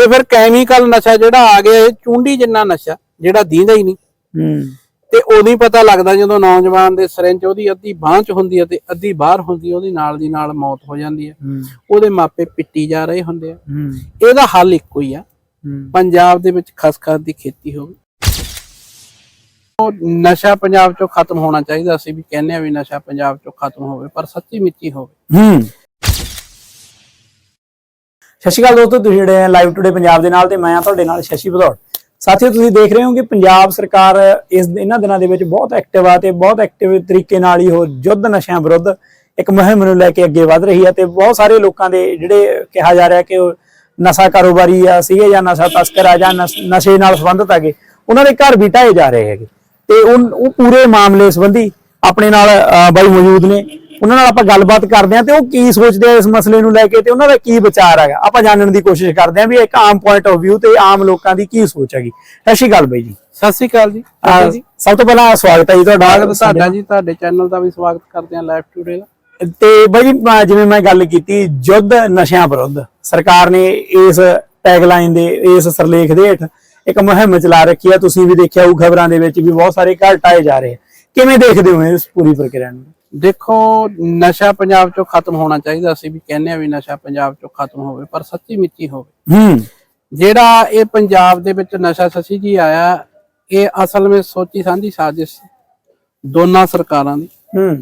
ਤੇ ਫਿਰ ਕੈਮੀਕਲ ਨਸ਼ਾ ਜਿਹੜਾ ਆ ਗਿਆ ਇਹ ਚੁੰਡੀ ਜਿੰਨਾ ਨਸ਼ਾ ਜਿਹੜਾ ਦੀਂਦਾ ਹੀ ਨਹੀਂ। ਹੂੰ। ਤੇ ਉਦੋਂ ਹੀ ਪਤਾ ਲੱਗਦਾ ਜਦੋਂ ਨੌਜਵਾਨ ਦੇ ਸਿਰਿੰਜ ਉਹਦੀ ਅੱਧੀ ਬਾਂਹ ਚ ਹੁੰਦੀ ਹੈ ਤੇ ਅੱਧੀ ਬਾਹਰ ਹੁੰਦੀ ਉਹਦੀ ਨਾਲ ਦੀ ਨਾਲ ਮੌਤ ਹੋ ਜਾਂਦੀ ਹੈ। ਉਹਦੇ ਮਾਪੇ ਪਿੱਟੀ ਜਾ ਰਹੇ ਹੁੰਦੇ ਆ। ਇਹਦਾ ਹੱਲ ਇੱਕੋ ਹੀ ਆ। ਪੰਜਾਬ ਦੇ ਵਿੱਚ ਖਸਖਸ ਦੀ ਖੇਤੀ ਹੋਵੇ। ਉਹ ਨਸ਼ਾ ਪੰਜਾਬ ਚੋਂ ਖਤਮ ਹੋਣਾ ਚਾਹੀਦਾ ਅਸੀਂ ਵੀ ਕਹਿੰਦੇ ਆ ਵੀ ਨਸ਼ਾ ਪੰਜਾਬ ਚੋਂ ਖਤਮ ਹੋਵੇ ਪਰ ਸੱਚੀ ਮਿੱਚੀ ਹੋਵੇ। ਹੂੰ। ਸਤਿ ਸ਼੍ਰੀ ਅਕਾਲ ਦੋਸਤੋ ਤੁਸੀਂ ਜਿਹੜੇ ਲਾਈਵ ਟੂਡੇ ਪੰਜਾਬ ਦੇ ਨਾਲ ਤੇ ਮੈਂ ਆ ਤੁਹਾਡੇ ਨਾਲ ਸ਼ਸ਼ੀ ਭਦੌੜ। ਸਾਥੀਓ ਤੁਸੀਂ ਦੇਖ ਰਹੇ ਹੋ ਕਿ ਪੰਜਾਬ ਸਰਕਾਰ ਇਸ ਇਹਨਾਂ ਦਿਨਾਂ ਦੇ ਵਿੱਚ ਬਹੁਤ ਐਕਟਿਵ ਆ ਤੇ ਬਹੁਤ ਐਕਟਿਵ ਤਰੀਕੇ ਨਾਲ ਹੀ ਉਹ ਯੁੱਧ ਨਸ਼ਿਆਂ ਵਿਰੁੱਧ ਇੱਕ ਮੁਹਿੰਮ ਨੂੰ ਲੈ ਕੇ ਅੱਗੇ ਵਧ ਰਹੀ ਹੈ ਤੇ ਬਹੁਤ ਸਾਰੇ ਲੋਕਾਂ ਦੇ ਜਿਹੜੇ ਕਿਹਾ ਜਾ ਰਿਹਾ ਕਿ ਉਹ ਨਸ਼ਾ ਕਾਰੋਬਾਰੀ ਆ ਸੀਗੇ ਜਾਂ ਨਸ਼ਾ ਤਸਕਰ ਆ ਜਾਂ ਨਸ਼ੇ ਨਾਲ ਸੰਬੰਧਿਤ ਹੈਗੇ ਉਹਨਾਂ ਦੇ ਘਰ ਵੀ ਢਾਏ ਜਾ ਰਹੇ ਹੈਗੇ। ਤੇ ਉਹ ਪੂਰੇ ਮਾਮਲੇ ਸੰਬੰਧੀ ਆਪਣੇ ਨਾਲ ਅਹ, ਬਾਈ ਮੌਜੂਦ ਨੇ। ਉਹਨਾਂ ਨਾਲ ਆਪਾਂ ਗੱਲਬਾਤ ਕਰਦੇ ਹਾਂ ਤੇ ਉਹ ਕੀ ਸੋਚਦੇ ਆ ਇਸ ਮਸਲੇ ਨੂੰ ਲੈ ਕੇ ਤੇ ਉਹਨਾਂ ਦਾ ਕੀ ਵਿਚਾਰ ਹੈਗਾ। ਆਪਾਂ ਜਾਣਨ ਦੀ ਕੋਸ਼ਿਸ਼ ਕਰਦੇ ਹਾਂ ਵੀ ਇੱਕ ਆਮ ਪੁਆਇੰਟ ਆਫ View ਤੇ ਆਮ ਲੋਕਾਂ ਦੀ ਕੀ ਸੋਚ ਹੈਗੀ। ਸਤਿ ਸ਼੍ਰੀ ਅਕਾਲ ਬਾਈ ਜੀ। ਸਤਿ ਸ਼੍ਰੀ ਅਕਾਲ ਜੀ। ਸਭ ਤੋਂ ਪਹਿਲਾਂ ਸਵਾਗਤ ਹੈ ਜੀ ਤੁਹਾਡਾ। ਤੁਹਾਡਾ ਜੀ ਤੁਹਾਡੇ ਚੈਨਲ ਦਾ ਵੀ ਸਵਾਗਤ ਕਰਦੇ ਹਾਂ ਲਾਈਵ ਟੂਡੇ ਦਾ। ਤੇ ਬਾਈ ਜਿਵੇਂ ਮੈਂ ਗੱਲ ਕੀਤੀ ਯੁੱਧ ਨਸ਼ਿਆਂ ਵਿਰੁੱਧ ਸਰਕਾਰ ਨੇ ਇਸ ਟੈਗਲਾਈਨ ਦੇ ਇਸ ਸਰਲੇਖ ਦੇ ਹੇਠ ਇੱਕ ਮੁਹਿੰਮ ਚਲਾ ਰੱਖੀ ਹੈ ਤੁਸੀਂ ਵੀ ਦੇਖਿਆ ਹੋਊ ਖਬਰਾਂ ਦੇ ਵਿੱਚ ਵੀ ਬਹੁਤ ਸਾਰੇ ਘਰ ਟਾਏ ਜਾ ਰਹੇ ਆ। ਕਿਵੇਂ ਦੇਖਦੇ ਹੋ ਇਸ ਪੂਰੀ ਪ੍ਰਕਿਰਿਆ ਨੂੰ? ਦੇਖੋ ਨਸ਼ਾ ਪੰਜਾਬ ਚੋਂ ਖਤਮ ਹੋਣਾ ਚਾਹੀਦਾ। ਅਸੀਂ ਵੀ ਕਹਿੰਦੇ ਆ ਵੀ ਨਸ਼ਾ ਪੰਜਾਬ ਚੋਂ ਖਤਮ ਹੋਵੇ ਪਰ ਸੱਚੀ ਮਿੱਚੀ ਹੋਵੇ। ਹੂੰ। ਜਿਹੜਾ ਇਹ ਪੰਜਾਬ ਦੇ ਵਿੱਚ ਨਸ਼ਾ ਸੱਚੀ ਜੀ ਆਇਆ ਇਹ ਅਸਲ ਵਿੱਚ ਸੋਚੀ ਸਾਂਝੀ ਸਾਜ਼ਿਸ਼ ਦੋਨਾਂ ਸਰਕਾਰਾਂ ਦੀ। ਹੂੰ।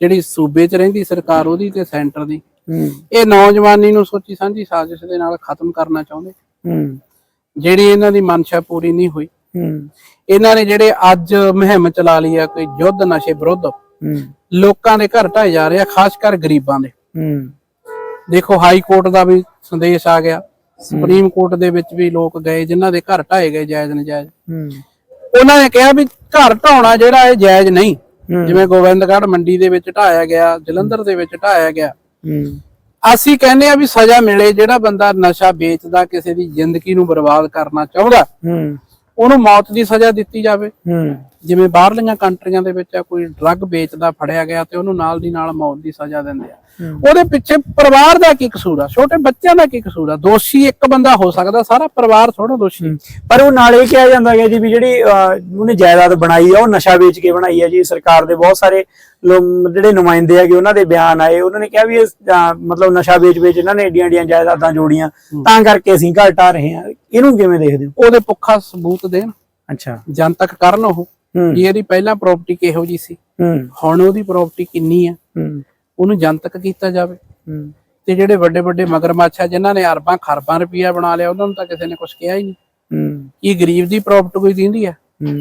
ਜਿਹੜੀ ਸੂਬੇ 'ਚ ਰਹਿੰਦੀ ਸਰਕਾਰ ਉਹਦੀ ਤੇ ਸੈਂਟਰ ਦੀ। ਹੂੰ। ਇਹ ਨੌਜਵਾਨੀ ਨੂੰ ਸੋਚੀ ਸਾਂਝੀ ਸਾਜ਼ਿਸ਼ ਦੇ ਨਾਲ ਖਤਮ ਕਰਨਾ ਚਾਹੁੰਦੇ। ਹੂੰ। ਜਿਹੜੀ ਇਹਨਾਂ ਦੀ ਮਨਸ਼ਾ ਪੂਰੀ ਨਹੀਂ ਹੋਈ। ਹੂੰ। ਇਹਨਾਂ ਨੇ ਜਿਹੜੇ ਅੱਜ ਮੁਹਿੰਮ ਚਲਾ ਲਈ ਆ ਕੋਈ ਯੁੱਧ ਨਸ਼ੇ ਵਿਰੁੱਧ। ਹੂੰ। ਲੋਕਾਂ ਦੇ ਘਰ ਢਾਏ ਜਾ ਰਹੇ ਆ ਖਾਸ ਕਰ ਗਰੀਬਾਂ ਦੇ। ਹੂੰ। ਦੇਖੋ ਹਾਈ ਕੋਰਟ ਦਾ ਵੀ ਸੰਦੇਸ਼ ਆ ਗਿਆ। ਸੁਪਰੀਮ ਕੋਰਟ ਦੇ ਵਿੱਚ ਵੀ ਲੋਕ ਗਏ ਜਿਨ੍ਹਾਂ ਦੇ ਘਰ ਢਾਏ ਗਏ ਜਾਇਜ਼ ਨਜਾਇਜ਼। ਹੂੰ। ਉਹਨਾਂ ਨੇ ਕਿਹਾ ਵੀ ਘਰ ਢਾਉਣਾ ਜਿਹੜਾ ਇਹ ਜਾਇਜ਼ ਨਹੀਂ। ਜਿਵੇਂ ਗੋਬਿੰਦਗੜ੍ਹ ਮੰਡੀ ਦੇ ਵਿੱਚ ਢਾਇਆ ਗਿਆ ਜਲੰਧਰ ਦੇ ਵਿੱਚ ਢਾਇਆ ਗਿਆ। ਹੂੰ। ਅਸੀਂ ਕਹਿੰਦੇ ਆ ਵੀ ਸਜ਼ਾ ਮਿਲੇ ਜਿਹੜਾ ਬੰਦਾ ਨਸ਼ਾ ਵੇਚਦਾ ਕਿਸੇ ਦੀ ਜ਼ਿੰਦਗੀ ਨੂੰ ਬਰਬਾਦ ਕਰਨਾ ਚਾਹੁੰਦਾ। ਹੂੰ। ਉਹਨੂੰ ਮੌਤ ਦੀ ਸਜ਼ਾ ਦਿੱਤੀ ਜਾਵੇ। ਹੂੰ। ਜਿਵੇਂ ਬਾਹਰਲੀਆਂ ਕੰਟਰੀਆਂ ਦੇ ਵਿੱਚ ਆ ਕੋਈ ਡਰੱਗ ਵੇਚਦਾ ਫੜਿਆ ਗਿਆ ਤੇ ਉਹਨੂੰ ਨਾਲ ਦੀ ਨਾਲ ਮੌਤ ਦੀ ਸਜ਼ਾ ਦਿੰਦੇ ਆ। ਉਹਦੇ ਪਿੱਛੇ ਪਰਿਵਾਰ ਦਾ ਕੀ ਕਸੂਰ ਆ? ਛੋਟੇ ਬੱਚਿਆਂ ਦਾ ਕੀ ਕਸੂਰ ਆ? ਦੋਸ਼ੀ ਇੱਕ ਬੰਦਾ ਹੋ ਸਕਦਾ ਸਾਰਾ ਪਰਿਵਾਰ ਥੋੜਾ ਦੋਸ਼ੀ ਪਰ ਉਹ ਨਾਲ ਇਹ ਕਿਹਾ ਜਾਂਦਾ ਹੈ ਜੀ ਵੀ ਜਿਹੜੀ ਉਹਨੇ ਜਾਇਦਾਦ ਬਣਾਈ ਆ ਉਹ ਨਸ਼ਾ ਵੇਚ ਕੇ ਬਣਾਈ ਆ ਜੀ। ਸਰਕਾਰ ਦੇ ਬਹੁਤ ਸਾਰੇ ਜਿਹੜੇ ਨੁਮਾਇੰਦੇ ਹੈਗੇ ਉਹਨਾਂ ਦੇ ਬਿਆਨ ਆਏ। ਉਹਨਾਂ ਨੇ ਕਿਹਾ ਵੀ ਇਹ ਮਤਲਬ ਨਸ਼ਾ ਵੇਚ ਵੇਚ ਇਹਨਾਂ ਨੇ ਏਡੀਆਂ ਏਡੀਆਂ ਜਾਇਦਾਦਾਂ ਜੋੜੀਆਂ। ਤਾਂ ਕਰਕੇ ਅਸੀਂ ਘਟਾ ਰਹੇ ਹਾਂ। ਇਹਨੂੰ ਕਿਵੇਂ ਦੇਖਦੇ ਹੋ? ਉਹਦੇ ਪੁੱਖਾ ਸਬੂਤ ਦੇਣ। ਅੱਛਾ। ਜਨਤਕ ਕਰਨ ਉਹ। ਇਹਦੀ ਪਹਿਲਾਂ ਪ੍ਰਾਪਰਟੀ ਕਿਹੋ ਜੀ ਸੀ? ਹੁਣ ਉਹਦੀ ਪ੍ਰਾਪਰਟੀ ਕਿੰਨੀ ਆ? ਉਹਨੂੰ ਜਨਤਕ ਕੀਤਾ ਜਾਵੇ। ਤੇ ਜਿਹੜੇ ਵੱਡੇ ਵੱਡੇ ਮਗਰਮੱਛ ਆ ਜਿਨ੍ਹਾਂ ਨੇ ਅਰਬਾਂ ਖਰਬਾਂ ਰੁਪਈਆ ਬਣਾ ਲਿਆ ਉਹਨਾਂ ਨੂੰ ਤਾਂ ਕਿਸੇ ਨੇ ਕੁਝ ਕਿਹਾ ਹੀ ਨਹੀਂ। ਹੂੰ। ਕੀ ਗਰੀਬ ਦੀ ਪ੍ਰਾਪਰਟੀ ਕੋਈ ਦਿੰਦੀ ਆ? ਹੂੰ।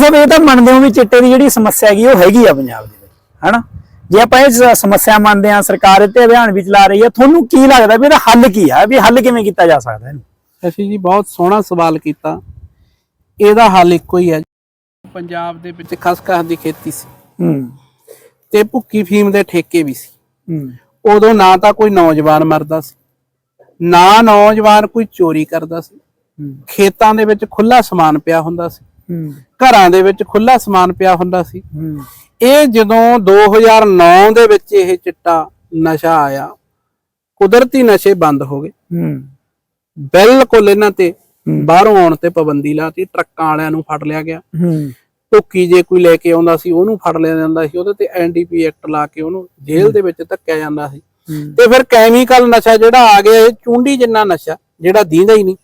ਮਤਲਬ ਇਹ ਤਾਂ ਮੰਨਦੇ ਹੋ ਵੀ ਚਿੱਟੇ ਦੀ ਜਿਹੜੀ ਸਮੱਸਿਆ ਹੈਗੀ ਉਹ ਹੈਗੀ ਆ ਪੰਜਾਬ ਦੇ ਵਿੱਚ ਹਨਾ? ਜੇ ਆਪਾਂ ਇਸ ਸਮੱਸਿਆ ਮੰਨਦੇ ਆ ਸਰਕਾਰ ਇਹ ਤੇ ਅਭਿਆਨ ਵੀ ਚਲਾ ਰਹੀ ਹੈ ਤੁਹਾਨੂੰ ਕੀ ਲੱਗਦਾ ਵੀ ਇਹਦਾ ਹੱਲ ਕੀ ਆ? ਵੀ ਹੱਲ ਕਿਵੇਂ ਕੀਤਾ ਜਾ ਸਕਦਾ ਇਹਨੂੰ? ਅਸੀਂ ਜੀ ਬਹੁਤ ਸੋਹਣਾ ਸਵਾਲ ਕੀਤਾ। ਇਹਦਾ ਹੱਲ ਇੱਕੋ ਹੀ ਹੈ। ਪੰਜਾਬ ਦੇ ਵਿੱਚ ਖਸਖਸ ਦੀ ਖੇਤੀ ਸੀ। ਹੂੰ। ਤੇ ਭੁੱਕੀ ਫੀਮ ਦੇ ਠੇਕੇ ਵੀ ਸੀ। ਹੂੰ। ਉਦੋਂ ਨਾ ਤਾਂ ਕੋਈ ਨੌਜਵਾਨ ਮਰਦਾ ਸੀ ਨਾ ਨੌਜਵਾਨ ਕੋਈ ਚੋਰੀ ਕਰਦਾ ਸੀ। ਖੇਤਾਂ ਦੇ ਵਿੱਚ ਖੁੱਲਾ ਸਮਾਨ ਪਿਆ ਹੁੰਦਾ ਸੀ। ਘਰਾਂ ਦੇ ਵਿੱਚ ਖੁੱਲਾ ਸਮਾਨ ਪਿਆ ਹੁੰਦਾ ਸੀ। ਇਹ ਜਦੋਂ 2009 ਦੇ ਵਿੱਚ ਇਹ ਚਿੱਟਾ ਨਸ਼ਾ ਆਇਆ ਕੁਦਰਤੀ ਨਸ਼ੇ ਬੰਦ ਹੋ ਗਏ। ਬਿਲਕੁਲ ਇਹਨਾਂ ਤੇ। ਬਾਹਰੋਂ ਆਉਣ ਤੇ ਪਾਬੰਦੀ ਲਾਤੀ ਟਰੱਕਾਂ ਵਾਲਿਆਂ ਨੂੰ ਫੜ ਲਿਆ ਗਿਆ। ਟੁੱਕੀ ਜੇ ਕੋਈ ਲੈ ਕੇ ਆਉਂਦਾ ਸੀ ਉਹਨੂੰ ਫੜ ਲਿਆ ਜਾਂਦਾ ਸੀ ਉਹਦੇ ਤੇ ਐਨਡੀਪੀ ਐਕਟ ਲਾ ਕੇ ਉਹਨੂੰ ਜੇਲ੍ਹ ਦੇ ਵਿੱਚ ਧੱਕਿਆ ਜਾਂਦਾ ਸੀ। ਤੇ ਫਿਰ ਕੈਮੀਕਲ ਨਸ਼ਾ ਜਿਹੜਾ ਆ ਗਿਆ ਇਹ ਚੁੰਡੀ ਜਿੰਨਾ ਨਸ਼ਾ ਜਿਹੜਾ ਦੀਂਦਾ ਹੀ ਨਹੀਂ।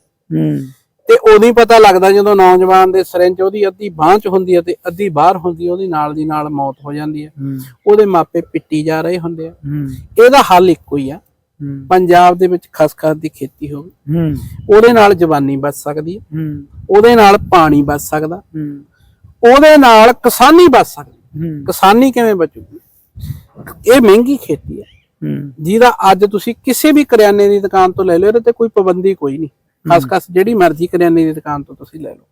ਤੇ ਉਦੋਂ ਹੀ ਪਤਾ ਲੱਗਦਾ ਜਦੋਂ ਨੌਜਵਾਨ ਦੇ ਸਿਰਿੰਜ ਉਹਦੀ ਅੱਧੀ ਬਾਂਹ 'ਚ ਹੁੰਦੀ ਹੈ ਤੇ ਅੱਧੀ ਬਾਹਰ ਹੁੰਦੀ ਉਹਦੀ ਨਾਲ ਦੀ ਨਾਲ ਮੌਤ ਹੋ ਜਾਂਦੀ ਹੈ। ਉਹਦੇ ਮਾਪੇ ਪਿੱਟੀ ਜਾ ਰਹੇ ਹੁੰਦੇ ਆ। ਇਹਦਾ ਹੱਲ ਇੱਕੋ ਹੀ ਆ। ਪੰਜਾਬ ਦੇ ਵਿੱਚ ਖਸਖਸ ਦੀ ਖੇਤੀ ਹੋਵੇ ਉਹਦੇ ਨਾਲ ਜਵਾਨੀ ਬਚ ਸਕਦੀ ਹੈ। ਉਹਦੇ ਨਾਲ ਪਾਣੀ ਬਚ ਸਕਦਾ। ਉਹਦੇ ਨਾਲ ਕਿਸਾਨੀ ਬਚ ਸਕਦੀ। ਕਿਸਾਨੀ ਕਿਵੇਂ ਬਚੂਗੀ? ਇਹ ਮਹਿੰਗੀ ਖੇਤੀ ਹੈ। ਜਿਹਦਾ ਅੱਜ ਤੁਸੀਂ ਕਿਸੇ ਵੀ ਕਰਿਆਨੇ ਦੀ ਦੁਕਾਨ ਤੋਂ ਲੈ ਲਓ ਇਹਦੇ ਤੇ ਕੋਈ ਪਾਬੰਦੀ ਕੋਈ ਨਹੀਂ। ਖਸਖਸ ਜਿਹੜੀ ਮਰਜ਼ੀ ਕਰਿਆਨੇ ਦੀ ਦੁਕਾਨ ਤੋਂ ਤੁਸੀਂ ਲੈ ਲਓ।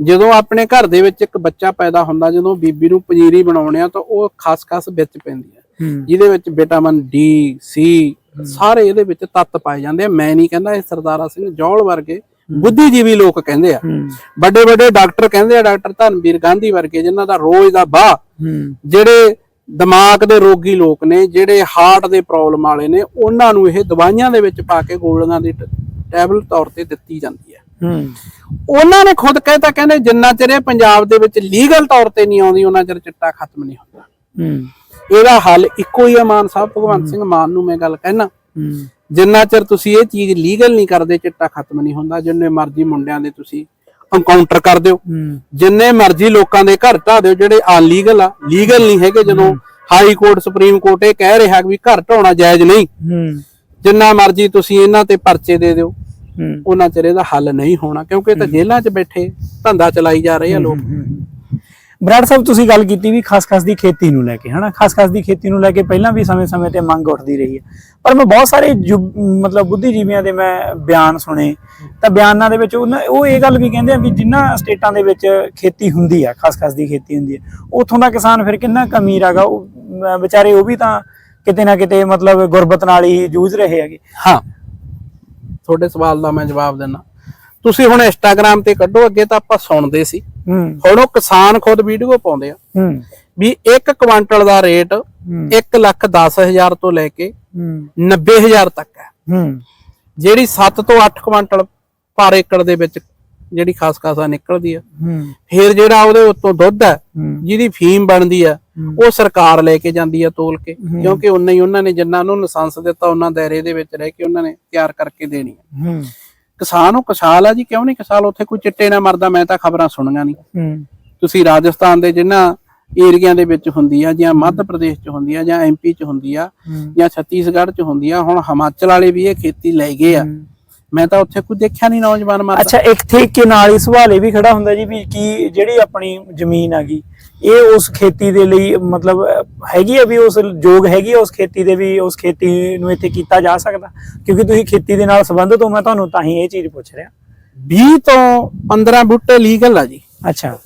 ਜਦੋਂ ਆਪਣੇ ਘਰ ਦੇ ਵਿੱਚ ਇੱਕ ਬੱਚਾ ਪੈਦਾ ਹੁੰਦਾ ਜਦੋਂ ਬੀਬੀ ਨੂੰ ਪਨੀਰੀ ਬਣਾਉਣੇ ਆ ਤਾਂ ਉਹ ਖਸਖਸ ਵਿੱਚ ਪੈਂਦੀ ਹੂੰ। ਜਿਹਦੇ ਵਿੱਚ ਵਿਟਾਮਿਨ ਡੀ ਸੀ ਸਾਰੇ ਇਹਦੇ ਵਿੱਚ ਤੱਤ ਪਾਏ ਜਾਂਦੇ ਆ। ਮੈਂ ਨਹੀਂ ਕਹਿੰਦਾ ਇਹ ਸਰਦਾਰਾ ਸਿੰਘ ਜੌਲ ਵਰਗੇ ਬੁੱਧੀਜੀਵੀ ਲੋਕ ਕਹਿੰਦੇ ਆ। ਵੱਡੇ ਵੱਡੇ ਡਾਕਟਰ ਕਹਿੰਦੇ ਆ ਡਾਕਟਰ ਧਨਵੀਰ ਗਾਂਧੀ ਵਰਗੇ ਜਿਨ੍ਹਾਂ ਦਾ ਰੋਜ਼ ਦਾ ਬਾਹ ਜਿਹੜੇ ਦਿਮਾਗ ਦੇ ਰੋਗੀ ਲੋਕ ਨੇ ਜਿਹੜੇ ਹਾਰਟ ਦੇ ਪ੍ਰੋਬਲਮ ਵਾਲੇ ਨੇ ਉਹਨਾਂ ਨੂੰ ਇਹ ਦਵਾਈਆਂ ਦੇ ਵਿੱਚ ਪਾ ਕੇ ਗੋਲੀਆਂ ਦੀ ਟੈਬਲੇਟ ਤੌਰ ਤੇ ਦਿੱਤੀ ਜਾਂਦੀ ਹੈ। ਉਹਨਾਂ ਨੇ ਖੁਦ ਕਹਿਤਾ ਕਹਿੰਦੇ ਜਿੰਨਾ ਚਿਰ ਇਹ ਪੰਜਾਬ ਦੇ ਵਿੱਚ ਲੀਗਲ ਤੌਰ ਤੇ ਨਹੀਂ ਆਉਂਦੀ ਉਹਨਾਂ ਚਿਰ ਚਿੱਟਾ ਖਤਮ ਨਹੀਂ ਹੁੰਦਾ। ਇਹਦਾ ਹੱਲ ਇੱਕੋ ਹੀ ਹੈ ਮਾਨ ਸਾਹਿਬ ਭਗਵੰਤ ਸਿੰਘ ਮਾਨ ਨੂੰ ਮੈਂ ਗੱਲ ਕਹਿਣਾ ਜਿੰਨਾ ਚਿਰ ਤੁਸੀਂ ਇਹ ਚੀਜ਼ ਲੀਗਲ ਨਹੀਂ ਕਰਦੇ ਚਿੱਟਾ ਖਤਮ ਨਹੀਂ ਹੁੰਦਾ। ਜਿੰਨੇ ਮਰਜ਼ੀ ਮੁੰਡਿਆਂ ਦੇ ਤੁਸੀਂ ਐਨਕਾਊਂਟਰ ਕਰ ਦਿਓ। ਜਿੰਨੇ ਮਰਜ਼ੀ ਲੋਕਾਂ ਦੇ ਘਰ ਢਾ ਦਿਓ ਜਿਹੜੇ ਅਨਲੀਗਲ ਆ ਲੀਗਲ ਨਹੀਂ ਹੈਗੇ। ਜਦੋਂ ਹਾਈ ਕੋਰਟ ਸੁਪਰੀਮ ਕੋਰਟ ਇਹ ਕਹਿ ਰਿਹਾ ਵੀ ਘਰ ਢਾਉਣਾ ਜਾਇਜ਼ ਨਹੀਂ। ਜਿੰਨਾ ਮਰਜ਼ੀ ਤੁਸੀਂ ਇਹਨਾਂ ਤੇ ਪਰਚੇ ਦੇ ਦਿਓ ਉਹਨਾਂ ਚਿਰ ਇਹਦਾ ਹੱਲ ਨਹੀਂ ਹੋਣਾ। ਕਿਉਂਕਿ ਇਹ ਤਾਂ ਜੇਲ੍ਹਾਂ 'ਚ ਬੈਠੇ ਧੰਦਾ ਚਲਾਈ ਜਾ ਰਹੇ ਆ ਲੋਕ। ਬਰਾੜ ਸਾਹਿਬ, ਤੁਸੀਂ ਗੱਲ ਕੀਤੀ ਵੀ ਖਸਖਸ ਦੀ ਖੇਤੀ ਨੂੰ ਲੈ ਕੇ, ਹਨਾ? ਖਸਖਸ ਦੀ ਖੇਤੀ ਨੂੰ ਲੈ ਕੇ ਪਹਿਲਾਂ ਵੀ ਸਮੇਂ-ਸਮੇਂ ਤੇ ਮੰਗ ਉੱਠਦੀ ਰਹੀ ਹੈ। ਪਰ ਮੈਂ ਬਹੁਤ ਸਾਰੇ ਮਤਲਬ ਬੁੱਧੀਜੀਵੀਆਂ ਦੇ ਮੈਂ ਬਿਆਨ ਸੁਣੇ। ਤਾਂ ਬਿਆਨਾਂ ਦੇ ਵਿੱਚ ਉਹ ਇਹ ਗੱਲ ਵੀ ਕਹਿੰਦੇ ਆ ਵੀ ਜਿਨ੍ਹਾਂ ਸਟੇਟਾਂ ਦੇ ਵਿੱਚ ਖੇਤੀ ਹੁੰਦੀ ਆ, ਖਸਖਸ ਦੀ ਖੇਤੀ ਹੁੰਦੀ ਹੈ ਉੱਥੋਂ ਦਾ ਕਿਸਾਨ ਫਿਰ ਕਿੰਨਾ ਕੁ ਅਮੀਰ ਉਹ ਵਿਚਾਰੇ ਉਹ ਵੀ ਤਾਂ ਕਿਤੇ ਨਾ ਕਿਤੇ ਮਤਲਬ ਗੁਰਬਤ ਨਾਲ ਹੀ ਜੂਝ ਰਹੇ ਹੈਗੇ। ਹਾਂ। ਤੁਹਾਡੇ ਸਵਾਲ ਦਾ ਮੈਂ ਜਵਾਬ ਦਿੰਦਾ। ਤੁਸੀਂ ਹੁਣ ਇੰਸਟਾਗ੍ਰam ਤੇ ਕੱਢੋ ਅੱਗੇ ਤਾਂ ਆਪਾਂ ਸੁਣਦੇ ਸੀ। ਹੁਣ ਉਹ ਕਿਸਾਨ ਖੁਦ ਵੀਡੀਓ ਪਾਉਂਦੇ ਆ। ਵੀ 1 ਕੁਆਂਟਲ ਦਾ ਰੇਟ ਹੂੰ। 1 ਲੱਖ 10 ਹਜ਼ਾਰ ਤੋਂ ਲੈ ਕੇ ਹੂੰ। 90 ਹਜ਼ਾਰ ਤੱਕ ਹੈ। ਜਿਹੜੀ 7 ਤੋਂ 8 ਕੁਆਂਟਲ ਪਰ ਏਕੜ ਦੇ ਵਿੱਚ ਜਿਹੜੀ ਖਾਸ ਖਾਸਾ ਨਿਕਲਦੀ ਆ। ਫਿਰ ਜਿਹੜਾ ਉਹਦੇ ਉੱਤੋਂ ਦੁੱਧ ਹੈ ਜਿਹਦੀ ਫੀਮ ਬਣਦੀ ਆ ਉਹ ਸਰਕਾਰ ਲੈ ਕੇ ਜਾਂਦੀ ਆ ਤੋਲ ਕੇ। ਕਿਉਂਕਿ ਉਨਾ ਹੀ ਉਹਨਾਂ ਨੇ ਜਿੰਨਾ ਉਹਨੂੰ ਲਾਇਸੈਂਸ ਦਿੱਤਾ ਉਹਨਾਂ ਦਾਇਰੇ ਦੇ ਵਿੱਚ ਰਹਿ ਕੇ ਉਹਨਾਂ ਨੇ ਤਿਆਰ ਕਰਕੇ ਦੇਣੀ ਆ। ਕਿਸਾਨ ਉਹ ਕਿਸਾਲ ਆ ਜੀ ਕਿਉਂ ਨਹੀਂ ਕਿਸਾਲ? ਉੱਥੇ ਕੋਈ ਚਿੱਟੇ ਨਾ ਮਰਦਾ ਮੈਂ ਤਾਂ ਖਬਰਾਂ ਸੁਣੀਆਂ ਨਹੀਂ। ਤੁਸੀਂ ਰਾਜਸਥਾਨ ਦੇ ਜਿਨ੍ਹਾਂ ਏਰੀਆ ਦੇ ਵਿੱਚ ਹੁੰਦੀ ਆ ਜਾਂ ਮੱਧ ਪ੍ਰਦੇਸ਼ 'ਚ ਹੁੰਦੀ ਆ ਜਾਂ ਐਮਪੀ 'ਚ ਹੁੰਦੀ ਆ ਜਾਂ ਛੱਤੀਸਗੜ੍ਹ 'ਚ ਹੁੰਦੀ ਆ ਹੁਣ ਹਿਮਾਚਲ ਵਾਲੇ ਵੀ ਇਹ ਖੇਤੀ ਲੈ ਗਏ ਆ। ਮੈਂ ਤਾਂ ਉੱਥੇ ਕੋਈ ਦੇਖਿਆ ਨਹੀਂ ਨੌਜਵਾਨ ਮਰਦਾ ਅੱਛਾ ਇੱਕ ਠੇਕੇ ਨਾਲ ਹੀ ਸਵਾਲ ਇਹ ਵੀ ਖੜਾ ਹੁੰਦਾ ਜੀ ਵੀ ਕੀ ਜਿਹੜੀ ਆਪਣੀ ਜ਼ਮੀਨ ਹੈਗੀ ਇਹ ਉਸ ਖੇਤੀ ਦੇ ਲਈ ਮਤਲਬ ਹੈਗੀ ਆ ਵੀ ਉਸ ਯੋਗ ਹੈਗੀ ਆ ਉਸ ਖੇਤੀ ਦੇ ਵੀ ਉਸ ਖੇਤੀ ਨੂੰ ਇੱਥੇ ਕੀਤਾ ਜਾ ਸਕਦਾ? ਕਿਉਂਕਿ ਤੁਸੀਂ ਖੇਤੀ ਦੇ ਨਾਲ ਸੰਬੰਧਿਤ ਹੋ ਮੈਂ ਤੁਹਾਨੂੰ ਤਾਂ ਹੀ ਇਹ ਚੀਜ਼ ਪੁੱਛ ਰਿਹਾ। 20 ਤੋਂ 15 ਬੂਟੇ ਲੀਗਲ ਆ ਜੀ। ਅੱਛਾ।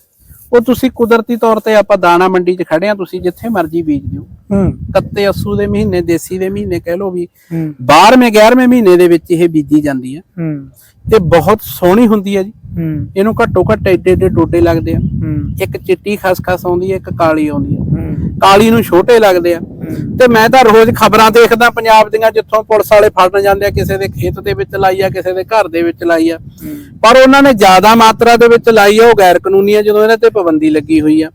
ਉਹ ਤੁਸੀਂ ਕੁਦਰਤੀ ਤੌਰ ਤੇ ਆਪਾਂ ਦਾਣਾ ਮੰਡੀ 'ਚ ਖੜੇ ਆ ਤੁਸੀਂ ਜਿੱਥੇ ਮਰਜ਼ੀ ਬੀਜ ਦਿਓ। ਹੂੰ। ਕੱਤੇ ਅਸੂ ਦੇ ਮਹੀਨੇ ਦੇਸੀ ਦੇ ਮਹੀਨੇ ਕਹਿ ਲਓ ਵੀ ਹੂੰ। 12ਵੇਂ 11ਵੇਂ ਮਹੀਨੇ ਦੇ ਵਿੱਚ ਇਹ ਬੀਜੀ ਜਾਂਦੀ ਆ। ਹੂੰ। ਤੇ ਬਹੁਤ ਸੋਹਣੀ ਹੁੰਦੀ ਆ ਜੀ। ਹੂੰ। ਇਹਨੂੰ ਘੱਟੋ ਘੱਟ ਏਡੇ ਏਡੇ ਟੋਟੇ ਲੱਗਦੇ ਆ। ਹੂੰ। ਇੱਕ ਚਿੱਟੀ ਖਸਖਸ ਆਉਂਦੀ ਆ ਇੱਕ ਕਾਲੀ ਆਉਂਦੀ ਆ। ਹੂੰ। ਕਾਲੀ ਨੂੰ ਛੋਟੇ ਲੱਗਦੇ ਆ। ਤੇ ਮੈਂ ਤਾਂ ਰੋਜ਼ ਖਬਰਾਂ ਦੇਖਦਾ ਪੰਜਾਬ ਦੀਆਂ ਜਿੱਥੋਂ ਪੁਲਿਸ ਵਾਲੇ ਫੜਨ ਜਾਂਦੇ ਆ ਕਿਸੇ ਦੇ ਖੇਤ ਦੇ ਵਿੱਚ ਲਾਈ ਆ ਕਿਸੇ ਦੇ ਘਰ ਦੇ ਵਿੱਚ ਲਾਈ ਆ। ਪਰ ਉਹਨਾਂ ਨੇ ਜ਼ਿਆਦਾ ਮਾਤਰਾ ਦੇ ਵਿੱਚ ਲਾਈ ਆ ਉਹ ਗੈਰ ਕਾਨੂੰਨੀ ਆ ਜਦੋਂ ਇਹਨਾਂ ਤੇ ਪਾਬੰਦੀ ਲੱਗੀ ਹੋਈ ਆ।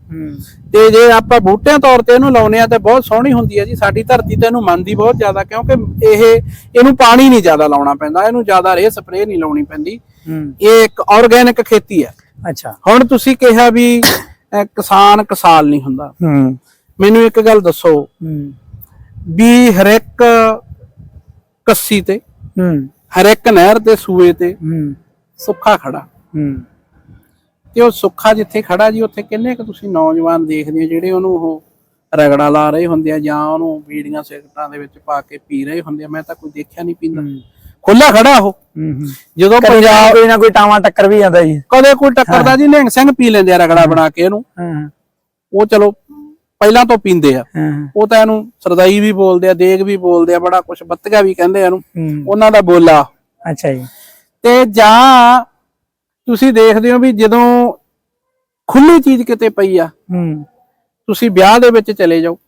ਤੇ ਜੇ ਆਪਾਂ ਬੂਟਿਆਂ ਤੌਰ ਤੇ ਇਹਨੂੰ ਲਾਉਨੇ ਆ ਤੇ ਬਹੁਤ ਸੋਹਣੀ ਹੁੰਦੀ ਆ ਜੀ। ਸਾਡੀ ਧਰਤੀ ਤੇ ਇਹਨੂੰ ਮੰਨਦੀ ਬਹੁਤ ਜ਼ਿਆਦਾ ਕਿਉਂਕਿ ਇਹ ਇਹਨੂੰ ਪਾਣੀ ਨਹੀਂ ਜ਼ਿਆਦਾ ਲਾਉਣਾ ਪੈਂਦਾ ਇਹਨੂੰ ਜ਼ਿਆਦਾ ਰੇ ਸਪਰੇਅ ਨਹੀਂ ਲਾਉਣੀ ਪੈਂਦੀ। ਇਹ ਇੱਕ ਆਰਗੈਨਿਕ ਖੇਤੀ ਆ। ਅੱਛਾ। ਹੁਣ ਤੁਸੀਂ ਕਿਹਾ ਵੀ ਕਿਸਾਨ ਕਸਾਲ ਨਹੀਂ ਹੁੰਦਾ। ਹੂੰ। ਮੈਨੂੰ ਇੱਕ ਗੱਲ ਦੱਸੋ ਹੂੰ। ਵੀ ਹਰ ਇੱਕ ਕੱਸੀ ਤੇ ਹੂੰ। ਹਰ ਇੱਕ ਨਹਿਰ ਤੇ ਸੂਏ ਤੇ ਹੂੰ। ਸੁੱਖਾ ਖੜਾ। ਹੂੰ। ਤੇ ਉਹ ਸੁੱਖਾ ਜਿੱਥੇ ਖੜਾ ਜੀ ਉੱਥੇ ਕਿੰਨੇ ਕੁ ਤੁਸੀਂ ਨੌਜਵਾਨ ਦੇਖਦੇ ਹੋ ਜਿਹੜੇ ਉਹਨੂੰ ਉਹ ਰਗੜਾ ਲਾ ਰਹੇ ਹੁੰਦੇ ਆ ਜਾਂ ਉਹਨੂੰ ਬੀੜੀਆਂ ਸਿਗਰਟਾਂ ਦੇ ਵਿੱਚ ਪਾ ਕੇ ਪੀ ਰਹੇ ਹੁੰਦੇ ਆ? ਮੈਂ ਤਾਂ ਕੋਈ ਦੇਖਿਆ ਨਹੀਂ ਪੀਂਦਾ। ਖੁੱਲਾ ਖੜਾ ਉਹ। ਹੂੰ ਹੂੰ। ਜਦੋਂ ਪੰਜਾਬ ਕੋਈ ਨਾ ਕੋਈ ਟਾਵਾਂ ਟੱਕਰ ਵੀ ਜਾਂਦਾ ਜੀ। ਕਦੇ ਕੋਈ ਟੱਕਰਦਾ ਜੀ ਨਿਹੰਗ ਸਿੰਘ ਪੀ ਲੈਂਦੇ ਆ ਰਗੜਾ ਬਣਾ ਕੇ ਇਹਨੂੰ। ਹਾਂ। ਉਹ ਚਲੋ ਪਹਿਲਾਂ ਤੋਂ ਪੀਂਦੇ ਆ। ਹਾਂ। ਉਹ ਤਾਂ ਇਹਨੂੰ ਸਰਦਾਈ ਵੀ ਬੋਲਦੇ ਆ ਦੇਗ ਵੀ ਬੋਲਦੇ ਆ ਬੜਾ ਕੁਝ ਬੱਤਗਾ ਵੀ ਕਹਿੰਦੇ ਆ ਇਹਨੂੰ। ਹੂੰ। ਉਹਨਾਂ ਦਾ ਬੋਲਾ। ਅੱਛਾ ਜੀ। ਤੇ ਜਾਂ ਤੁਸੀਂ ਦੇਖਦੇ ਹੋ ਵੀ ਜਦੋਂ ਖੁੱਲੀ ਚੀਜ਼ ਕਿਤੇ ਪਈ ਆ ਹੂੰ। ਤੁਸੀਂ ਵਿਆਹ ਦੇ ਵਿੱਚ ਚਲੇ ਜਾਓ।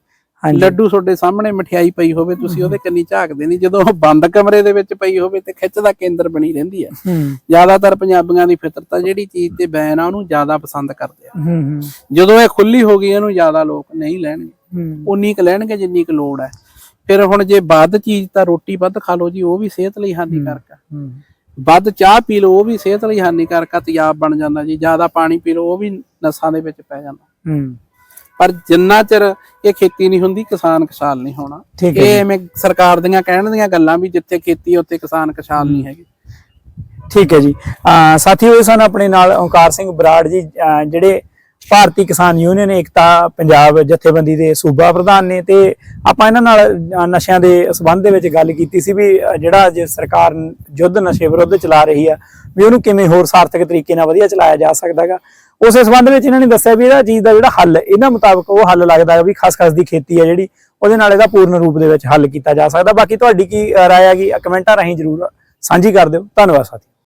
ਲੱਡੂ ਤੁਹਾਡੇ ਸਾਹਮਣੇ ਮਠਿਆਈ ਪਈ ਹੋਵੇ ਤੁਸੀਂ ਉਹਦੇ ਕੰਨੀ ਝਾਕਦੇ ਨਹੀਂ ਜਦੋਂ ਉਹ ਬੰਦ ਕਮਰੇ ਦੇ ਵਿੱਚ ਪਈ ਹੋਵੇ ਤੇ ਖਿੱਚ ਦਾ ਕੇਂਦਰ ਬਣੀ ਰਹਿੰਦੀ ਹੂੰ। ਜ਼ਿਆਦਾਤਰ ਪੰਜਾਬੀਆਂ ਦੀ ਫਿਤਰਤ ਆ ਜਿਹੜੀ ਚੀਜ਼ ਤੇ ਬੈਨ ਆ ਉਹਨੂੰ ਜ਼ਿਆਦਾ ਪਸੰਦ ਕਰਦੇ ਆ। ਜਦੋਂ ਇਹ ਖੁੱਲੀ ਹੋ ਗਈ ਇਹਨੂੰ ਜ਼ਿਆਦਾ ਲੋਕ ਨਹੀਂ ਲੈਣਗੇ। ਉਨੀ ਕੁ ਲੈਣਗੇ ਜਿੰਨੀ ਕੁ ਲੋੜ ਹੈ। ਫਿਰ ਹੁਣ ਜੇ ਵੱਧ ਚੀਜ਼ ਤਾਂ ਰੋਟੀ ਵੱਧ ਖਾ ਲਓ ਜੀ ਉਹ ਵੀ ਸਿਹਤ ਲਈ ਹਾਨੀਕਾਰਕ ਆ। ਵੱਧ ਚਾਹ ਪੀ ਲਓ ਉਹ ਵੀ ਸਿਹਤ ਲਈ ਹਾਨੀਕਾਰਕ ਆ ਤਿਆਬ ਬਣ ਜਾਂਦਾ ਜੀ। ਜ਼ਿਆਦਾ ਪਾਣੀ ਪੀ ਲਓ ਉਹ ਵੀ ਨਸਾਂ ਦੇ ਵਿੱਚ ਪੈ ਜਾਂਦਾ। ਹੂੰ। ਪਰ ਜਿੰਨਾ ਚਿਰ ਇਹ ਖੇਤੀ ਨਹੀਂ ਹੁੰਦੀ ਕਿਸਾਨ ਕਿਸਾਨ ਨਹੀਂ ਹੋਣਾ। ਇਹ ਐਵੇਂ ਸਰਕਾਰ ਦੀਆਂ ਕਹਿਣ ਦੀਆਂ ਗੱਲਾਂ ਵੀ ਜਿੱਥੇ ਖੇਤੀ ਉੱਥੇ ਕਿਸਾਨ ਕਿਸਾਨ ਨਹੀਂ ਹੈਗੇ। ਠੀਕ ਹੈ ਜੀ। ਸਾਥੀਓ ਇਹ ਸਨ ਆਪਣੇ ਨਾਲ ਓਂਕਾਰ ਸਿੰਘ ਬਰਾੜ ਜੀ ਜਿਹੜੇ ਭਾਰਤੀ ਕਿਸਾਨ ਯੂਨੀਅਨ, ਏਕਤਾ ਪੰਜਾਬ ਜਥੇਬੰਦੀ ਦੇ ਸੂਬਾ ਪ੍ਰਧਾਨ ਨੇ ਤੇ ਆਪਾਂ ਇਹਨਾਂ ਨਾਲ ਨਸ਼ਿਆਂ ਦੇ ਸਬੰਧ ਦੇ ਵਿੱਚ ਗੱਲ ਕੀਤੀ ਸੀ ਵੀ ਜਿਹੜਾ ਜੇ ਸਰਕਾਰ ਯੁੱਧ ਨਸ਼ੇ ਵਿਰੁੱਧ ਚਲਾ ਰਹੀ ਆ, ਵੀ ਉਹਨੂੰ ਕਿਵੇਂ ਹੋਰ ਸਾਰਥਕ ਤਰੀਕੇ ਨਾਲ ਵਧੀਆ ਚਲਾਇਆ ਜਾ ਸਕਦਾ ਹੈਗਾ। ਉਸੇ ਸਬੰਧ ਵਿੱਚ ਇਹਨਾਂ ਨੇ ਦੱਸਿਆ ਵੀ ਇਹਦਾ ਚੀਜ਼ ਦਾ ਜਿਹੜਾ ਹੱਲ ਇਹਨਾਂ ਮੁਤਾਬਕ ਉਹ ਹੱਲ ਲੱਗਦਾ ਹੈ ਵੀ ਖਸਖਸ ਦੀ ਖੇਤੀ ਹੈ ਜਿਹੜੀ, ਉਹਦੇ ਨਾਲ ਇਹਦਾ ਪੂਰਨ ਰੂਪ ਦੇ ਵਿੱਚ ਹੱਲ ਕੀਤਾ ਜਾ ਸਕਦਾ। ਬਾਕੀ ਤੁਹਾਡੀ ਕੀ, ਅਹ, ਰਾਏ ਹੈਗੀ ਕਮੈਂਟਾਂ ਰਾਹੀਂ ਜਰੂਰ ਸਾਂਝੀ ਕਰ ਦਿਓ। ਧੰਨਵਾਦ ਸਾਥੀ